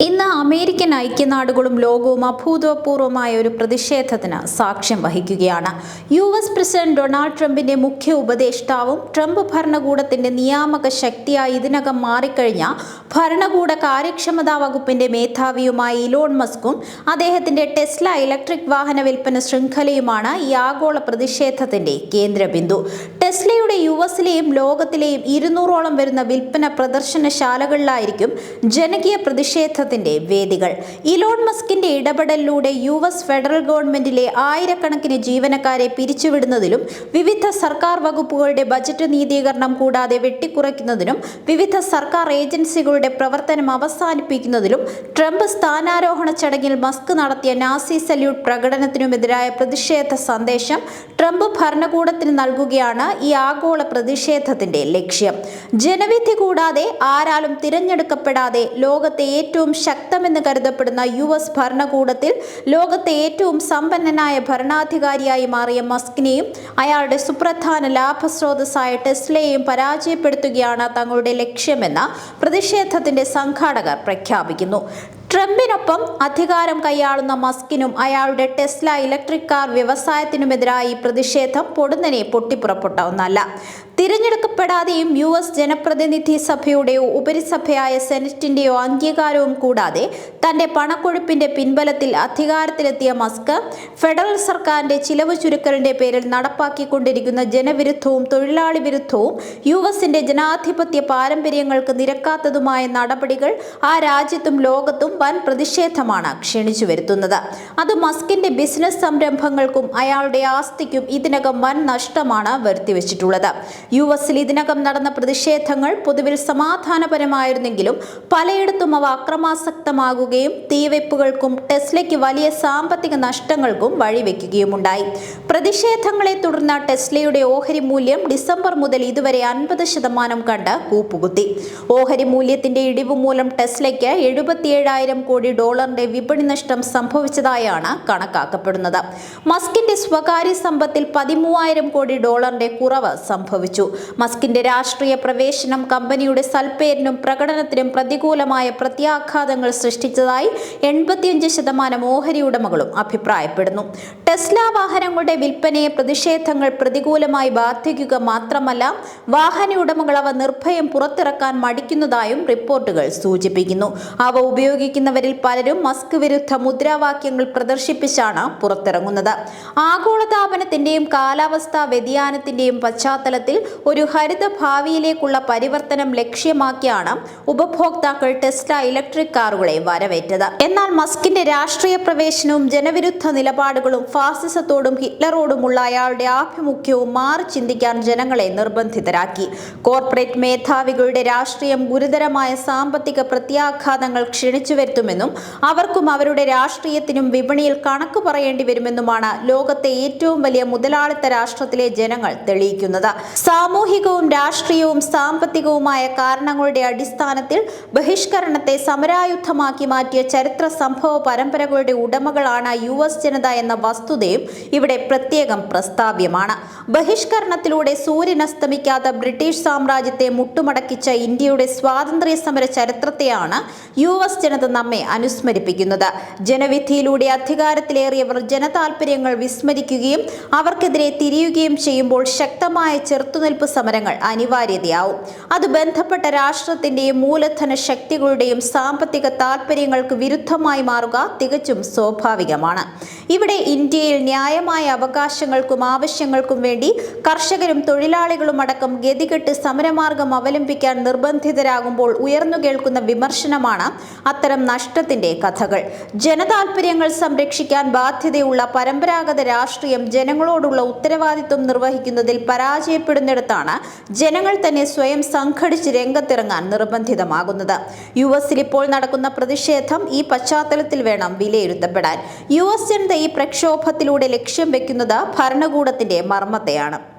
ഇന്ന് അമേരിക്കൻ ഐക്യനാടുകളും ലോകവും അഭൂതപൂർവമായ ഒരു പ്രതിഷേധത്തിന് സാക്ഷ്യം വഹിക്കുകയാണ്. യു എസ് പ്രസിഡന്റ് ഡൊണാൾഡ് ട്രംപിന്റെ മുഖ്യ ഉപദേഷ്ടാവും ട്രംപ് ഭരണകൂടത്തിന്റെ നിയാമക ശക്തിയായി ഇതിനകം മാറിക്കഴിഞ്ഞ ഭരണകൂട കാര്യക്ഷമതാ വകുപ്പിന്റെ മേധാവിയുമായ ഇലോൺ മസ്കും അദ്ദേഹത്തിന്റെ ടെസ്ല ഇലക്ട്രിക് വാഹന വിൽപ്പന ശൃംഖലയുമാണ് ഈ ആഗോള പ്രതിഷേധത്തിന്റെ കേന്ദ്രബിന്ദു. ടെസ്ലയുടെ യു എസിലെയും ലോകത്തിലെയും ഇരുന്നൂറോളം വരുന്ന വിൽപ്പന പ്രദർശനശാലകളിലായിരിക്കും ജനകീയ പ്രതിഷേധത്തിന്റെ വേദികൾ. ഇലോൺ മസ്കിന്റെ ഇടപെടലിലൂടെ യു എസ് ഫെഡറൽ ഗവൺമെന്റിലെ ആയിരക്കണക്കിന് ജീവനക്കാരെ പിരിച്ചുവിടുന്നതിലും വിവിധ സർക്കാർ വകുപ്പുകളുടെ ബജറ്റ് നീതീകരണം കൂടാതെ വെട്ടിക്കുറയ്ക്കുന്നതിനും വിവിധ സർക്കാർ ഏജൻസികളുടെ പ്രവർത്തനം അവസാനിപ്പിക്കുന്നതിലും ട്രംപ് സ്ഥാനാരോഹണ ചടങ്ങിൽ മസ്ക് നടത്തിയ നാസി സല്യൂട്ട് പ്രകടനത്തിനുമെതിരായ പ്രതിഷേധ സന്ദേശം ട്രംപ് ഭരണകൂടത്തിന് നൽകുകയാണ് ഈ ആഗോള പ്രതിഷേധത്തിന്റെ ലക്ഷ്യം. ജനവിധി കൂടാതെ ആരാലും തിരഞ്ഞെടുക്കപ്പെടാതെ ലോകത്തെ ഏറ്റവും ശക്തമെന്ന് കരുതപ്പെടുന്ന യു എസ് ഭരണകൂടത്തിൽ ലോകത്തെ ഏറ്റവും സമ്പന്നനായ ഭരണാധികാരിയായി മാറിയ മസ്കിനെയും അയാളുടെ സുപ്രധാന ലാഭസ്രോതസ്സായ ടെസ്ലയെയും പരാജയപ്പെടുത്തുകയാണ് തങ്ങളുടെ ലക്ഷ്യമെന്ന് പ്രതിഷേധത്തിന്റെ സംഘാടകർ പ്രഖ്യാപിക്കുന്നു. ട്രംപിനൊപ്പം അധികാരം കൈയാളുന്ന മസ്കിനും അയാളുടെ ടെസ്ല ഇലക്ട്രിക് കാർ വ്യവസായത്തിനുമെതിരായി പ്രതിഷേധം പൊടുന്നനെ പൊട്ടിപ്പുറപ്പെട്ട ഒന്നല്ല. തിരഞ്ഞെടുക്കപ്പെടാതെയും യു എസ് ജനപ്രതിനിധി സഭയുടെയോ ഉപരിസഭയായ സെനറ്റിന്റെയോ അംഗീകാരവും കൂടാതെ തന്റെ പണക്കൊഴുപ്പിന്റെ പിൻബലത്തിൽ അധികാരത്തിലെത്തിയ മസ്ക് ഫെഡറൽ സർക്കാരിന്റെ ചിലവ് ചുരുക്കലിന്റെ പേരിൽ നടപ്പാക്കിക്കൊണ്ടിരിക്കുന്ന ജനവിരുദ്ധവും തൊഴിലാളി വിരുദ്ധവും യു എസിന്റെ ജനാധിപത്യ പാരമ്പര്യങ്ങൾക്ക് നിരക്കാത്തതുമായ നടപടികൾ ആ രാജ്യത്തും ലോകത്തും വൻ പ്രതിഷേധമാണ് ക്ഷണിച്ചു വരുത്തുന്നത്. അത് മസ്കിന്റെ ബിസിനസ് സംരംഭങ്ങൾക്കും അയാളുടെ ആസ്തിക്കും ഇതിനകം വൻ നഷ്ടമാണ് വരുത്തിവെച്ചിട്ടുള്ളത്. യു എസിൽ ഇതിനകം നടന്ന പ്രതിഷേധങ്ങൾ പൊതുവിൽ സമാധാനപരമായിരുന്നെങ്കിലും പലയിടത്തും അവ അക്രമാസക്തമാകുകയും തീവെപ്പുകൾക്കും ടെസ്ലയ്ക്ക് വലിയ സാമ്പത്തിക നഷ്ടങ്ങൾക്കും വഴിവെക്കുകയുമുണ്ടായി. പ്രതിഷേധങ്ങളെ തുടർന്ന് ടെസ്ലയുടെ ഓഹരി മൂല്യം ഡിസംബർ മുതൽ ഇതുവരെ അൻപത് ശതമാനം കണ്ട് കൂപ്പുകുത്തി. ഓഹരി മൂല്യത്തിന്റെ ഇടിവ് മൂലം ടെസ്ലയ്ക്ക് എഴുപത്തിയേഴായിരം കോടി ഡോളറിന്റെ വിപണി നഷ്ടം സംഭവിച്ചതായാണ് കണക്കാക്കപ്പെടുന്നത്. മസ്കിന്റെ സ്വകാര്യ സമ്പത്തിൽ പതിമൂവായിരം കോടി ഡോളറിന്റെ കുറവ് സംഭവിച്ചു. മസ്കിന്റെ രാഷ്ട്രീയ പ്രവേശനം കമ്പനിയുടെ സൽപ്പേരിനും പ്രകടനത്തിനും പ്രതികൂലമായ പ്രത്യാഘാതങ്ങൾ സൃഷ്ടിച്ചതായി എൺപത്തിയഞ്ച് ശതമാനം ഓഹരി ഉടമകളും അഭിപ്രായപ്പെടുന്നു. ടെസ്ല വാഹനങ്ങളുടെ വിൽപ്പനയെ പ്രതിഷേധങ്ങൾ പ്രതികൂലമായി ബാധിക്കുക മാത്രമല്ല വാഹന ഉടമകൾ അവ നിർഭയം പുറത്തിറക്കാൻ മടിക്കുന്നതായും റിപ്പോർട്ടുകൾ സൂചിപ്പിക്കുന്നു. അവ ഉപയോഗിക്കുന്നവരിൽ പലരും മസ്ക് വിരുദ്ധ മുദ്രാവാക്യങ്ങൾ പ്രദർശിപ്പിച്ചാണ് പുറത്തിറങ്ങുന്നത്. ആഗോളതാപനത്തിന്റെയും കാലാവസ്ഥാ വ്യതിയാനത്തിന്റെയും പശ്ചാത്തലത്തിൽ ഒരു ഹരിത ഭാവിയിലേക്കുള്ള പരിവർത്തനം ലക്ഷ്യമാക്കിയാണ് ഉപഭോക്താക്കൾ ടെസ്ല ഇലക്ട്രിക് കാറുകളെ വരവേറ്റത്. എന്നാൽ മസ്കിന്റെ രാഷ്ട്രീയ പ്രവേശനവും ജനവിരുദ്ധ നിലപാടുകളും ഫാസിസത്തോടും ഹിറ്റ്ലറോടുമുള്ള അയാളുടെ ആഭിമുഖ്യവും മാറി ചിന്തിക്കാൻ ജനങ്ങളെ നിർബന്ധിതരാക്കി. കോർപ്പറേറ്റ് മേധാവികളുടെ രാഷ്ട്രീയം ഗുരുതരമായ സാമ്പത്തിക പ്രത്യാഘാതങ്ങൾ ക്ഷണിച്ചു വരുത്തുമെന്നും അവർക്കും അവരുടെ രാഷ്ട്രീയത്തിനും വിപണിയിൽ കണക്ക് പറയേണ്ടി വരുമെന്നുമാണ് ലോകത്തെ ഏറ്റവും വലിയ മുതലാളിത്ത രാഷ്ട്രത്തിലെ ജനങ്ങൾ തെളിയിക്കുന്നത്. സാമൂഹികവും രാഷ്ട്രീയവും സാമ്പത്തികവുമായ കാരണങ്ങളുടെ അടിസ്ഥാനത്തിൽ ബഹിഷ്കരണത്തെ സമരായുദ്ധമാക്കി മാറ്റിയ ചരിത്ര സംഭവ പരമ്പരകളുടെ ഉടമകളാണ് യു എസ് ജനത എന്ന വസ്തുതയും ഇവിടെ പ്രത്യേകം പ്രസ്താവ്യമാണ്. ബഹിഷ്കരണത്തിലൂടെ സൂര്യൻ അസ്തമിക്കാത്ത ബ്രിട്ടീഷ് സാമ്രാജ്യത്തെ മുട്ടുമടക്കിച്ച ഇന്ത്യയുടെ സ്വാതന്ത്ര്യ സമര ചരിത്രത്തെയാണ് യു എസ് ജനത നമ്മെ അനുസ്മരിപ്പിക്കുന്നത്. ജനവിധിയിലൂടെ അധികാരത്തിലേറിയവർ ജനതാൽപര്യങ്ങൾ വിസ്മരിക്കുകയും അവർക്കെതിരെ തിരിയുകയും ചെയ്യുമ്പോൾ ശക്തമായ ചെറുത്തുനിൽപ്പ് സമരങ്ങൾ അനിവാര്യതയാവും. അത് ബന്ധപ്പെട്ട രാഷ്ട്രത്തിന്റെയും മൂലധന ശക്തികളുടെയും സാമ്പത്തിക താൽപ്പര്യങ്ങൾക്ക് വിരുദ്ധമായി മാറുക തികച്ചും സ്വാഭാവികമാണ്. ഇവിടെ ഇന്ത്യയിൽ ന്യായമായ അവകാശങ്ങൾക്കും ആവശ്യങ്ങൾക്കും വേണ്ടി കർഷകരും തൊഴിലാളികളും അടക്കം ഗതികെട്ട് സമരമാർഗം അവലംബിക്കാൻ നിർബന്ധിതരാകുമ്പോൾ ഉയർന്നു കേൾക്കുന്ന വിമർശനമാണ് അത്തരം നഷ്ടത്തിന്റെ കഥകൾ. ജനതാൽപര്യങ്ങൾ സംരക്ഷിക്കാൻ ബാധ്യതയുള്ള പരമ്പരാഗത രാഷ്ട്രീയം ജനങ്ങളോടുള്ള ഉത്തരവാദിത്വം നിർവഹിക്കുന്നതിൽ പരാജയപ്പെടുന്നിടത്താണ് ജനങ്ങൾ തന്നെ സ്വയം സംഘടിച്ച് രംഗത്തിറങ്ങാൻ നിർബന്ധിതമാകുന്നത്. യു എസിൽ ഇപ്പോൾ നടക്കുന്ന പ്രതിഷേധം ഈ പശ്ചാത്തലത്തിൽ വേണം വിലയിരുത്തപ്പെടാൻ. യു എസ് ജനത ഈ പ്രക്ഷോഭത്തിലൂടെ ലക്ഷ്യം വെക്കുന്നത് ഭരണകൂടത്തിന്റെ മർമ്മത്തെയാണ്.